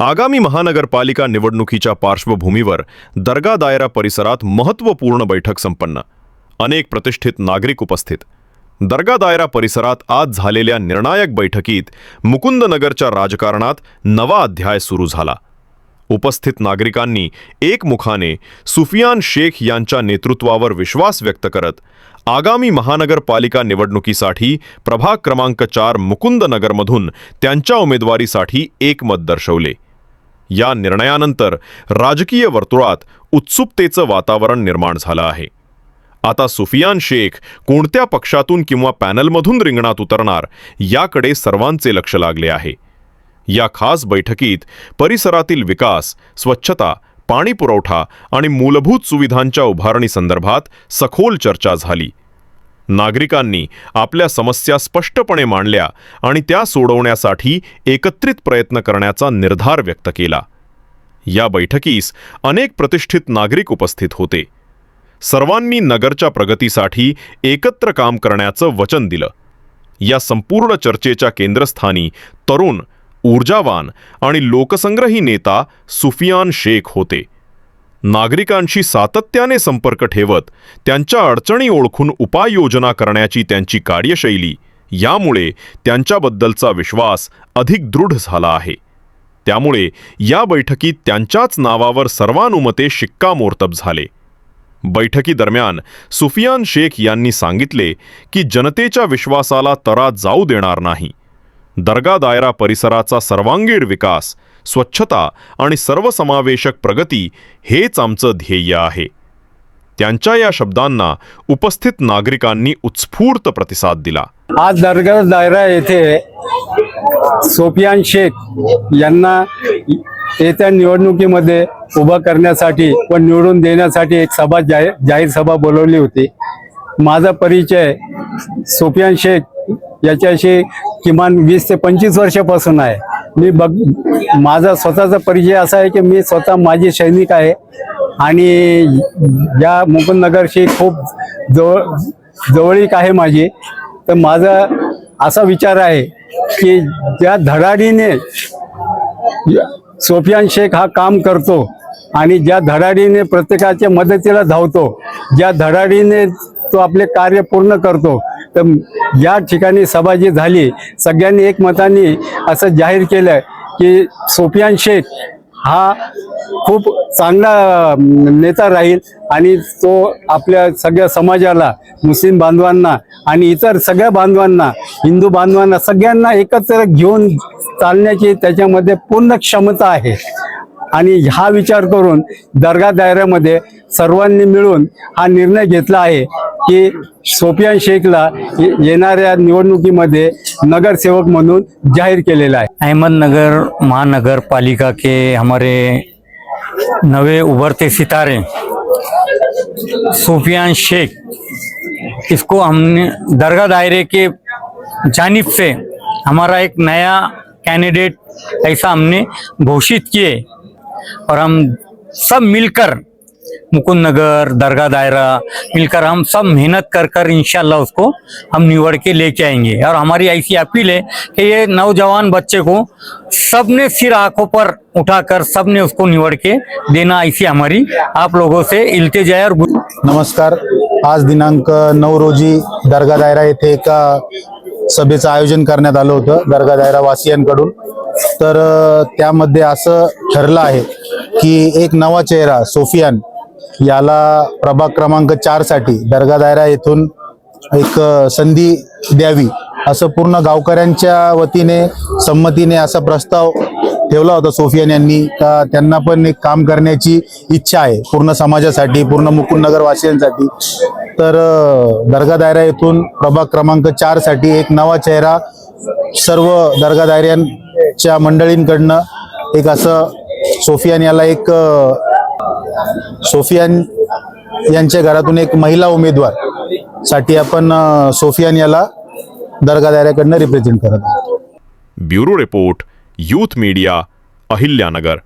आगामी महानगरपालिका निवडणुकीच्या पार्श्वभूमीवर दर्गा दायरा परिसरात महत्त्वपूर्ण बैठक संपन्न. अनेक प्रतिष्ठित नागरिक उपस्थित. दर्गा दायरा परिसरात आज झालेल्या निर्णायक बैठकीत मुकुंदनगरच्या राजकारणात नवा अध्याय सुरू झाला. उपस्थित नागरिकांनी एकमुखाने सुफियान शेख यांच्या नेतृत्वावर विश्वास व्यक्त करत आगामी महानगरपालिका निवडणुकीसाठी प्रभाग क्रमांक चार मुकुंदनगरमधून त्यांच्या उमेदवारीसाठी एकमत दर्शवले. या निर्णयानंतर राजकीय वर्तुळात उत्सुकतेचं वातावरण निर्माण झालं आहे. आता सुफियान शेख कोणत्या पक्षातून किंवा पॅनलमधून रिंगणात उतरणार याकडे सर्वांचे लक्ष लागले आहे. या खास बैठकीत परिसरातील विकास स्वच्छता पाणी पुरवठा आणि मूलभूत सुविधांच्या उभारणीसंदर्भात सखोल चर्चा झाली. नागरिकांनी आपल्या समस्या स्पष्टपणे मांडल्या आणि त्या सोडवण्यासाठी एकत्रित प्रयत्न करण्याचा निर्धार व्यक्त केला. या बैठकीस अनेक प्रतिष्ठित नागरिक उपस्थित होते. सर्वांनी नगरच्या प्रगतीसाठी एकत्र काम करण्याचं वचन दिलं. या संपूर्ण चर्चेच्या केंद्रस्थानी तरुण ऊर्जावान आणि लोकसंग्रही नेता सुफियान शेख होते. नागरिकांशी सातत्याने संपर्क ठेवत त्यांच्या अडचणी ओळखून उपाययोजना करण्याची त्यांची कार्यशैली यामुळे त्यांच्याबद्दलचा विश्वास अधिक दृढ झाला आहे. त्यामुळे या बैठकीत त्यांच्याच नावावर सर्वानुमते शिक्कामोर्तब झाले. बैठकीदरम्यान सुफियान शेख यांनी सांगितले की जनतेच्या विश्वासाला तरा जाऊ देणार नाही. दर्गा दायरा परिसराचा सर्वांगीण विकास स्वच्छता आणि सर्वसमावेशक प्रगती हेच आमचं ध्येय आहे. त्यांच्या या शब्दांना उपस्थित नागरिकांनी उत्स्फूर्त प्रतिसाद दिला. आज दर्गा दायरा येथे सोफियान शेख यांना येत्या निवडणुकीमध्ये उभं करण्यासाठी व निवडून देण्यासाठी एक सभा जाहीर जाहीर सभा बोलवली होती. माझा परिचय सोफियान शेख याच्याशी किमान वीस ते पंचवीस वर्षापासून आहे. मी बघ माझा स्वतःचा परिचय असा आहे की मी स्वतः माझी सैनिक आहे आणि या मुकुंदनगरशी खूप जवळ जवळीक आहे माझी. तर माझा असा विचार आहे की ज्या धडाडीने सोफियान शेख हा काम करतो आणि ज्या धडाडीने प्रत्येकाच्या मदतीला धावतो ज्या धडाडीने तो आपले कार्य पूर्ण करतो तर या ठिकाणी सभा जी झाली सगळ्यांनी एकमताने असं जाहीर केलं की सोफियान शेख हा खूप चांगला नेता राहील आणि तो आपल्या सगळ्या समाजाला मुस्लिम बांधवांना आणि इतर सगळ्या बांधवांना हिंदू बांधवांना सगळ्यांना एकत्र घेऊन चालण्याची त्याच्यामध्ये पूर्ण क्षमता आहे. आणि हा विचार करून दर्गा दायऱ्यामध्ये सर्वांनी मिळून हा निर्णय घेतला आहे की सोफियान शेखला ये- येणाऱ्या निवडणुकीमध्ये नगरसेवक म्हणून जाहीर केलेला आहे. अहमदनगर महानगरपालिका के हमारे नवे उभरते सितारे सोफियान शेख इसको हमने दरगाह दायरे के जानिब से हमारा एक नया कैंडिडेट ऐसा हमने घोषित किए और हम सब मिलकर मुकुंद नगर दरगाह दायरा मिलकर हम सब मेहनत कर कर इनशाला उसको हम निवड़ के लेके आएंगे। और हमारी ऐसी अपील है कि ये नौजवान बच्चे को सबने सिर आंखों पर उठाकर सबने उसको निवड़ के देना ऐसी हमारी आप लोगों से इल्तजा है और नमस्कार। आज दिनांक नऊ रोजी दर्गा दायरा येथे एका सभेचं आयोजन करण्यात आलं होतं दर्गा दायरा वासियांकडून. तर त्यामध्ये असं ठरलं आहे की एक नवा चेहरा सोफियान याला प्रभाग क्रमांक चारसाठी दर्गा दायरा येथून एक संधी द्यावी असं पूर्ण गावकऱ्यांच्या वतीने संमतीने असा प्रस्ताव ठेवला होता सोफियान यांनी. का त्यांना पण एक काम करण्याची इच्छा आहे पूर्ण समाजासाठी पूर्ण मुकुंदनगरवासियांसाठी तर दर्गा दायरा येथून प्रभाग क्रमांक चारसाठी एक नवा चेहरा सर्व दर्गा दायऱ्यांच्या मंडळींकडनं एक असं सोफियान याला एक सोफियान यांच्या घरातून एक महिला उमेदवारसाठी आपण सोफियान याला दर्गादाऱ्याकडनं रिप्रेझेंट करत आहोत. Bureau report youth media Ahilyanagar.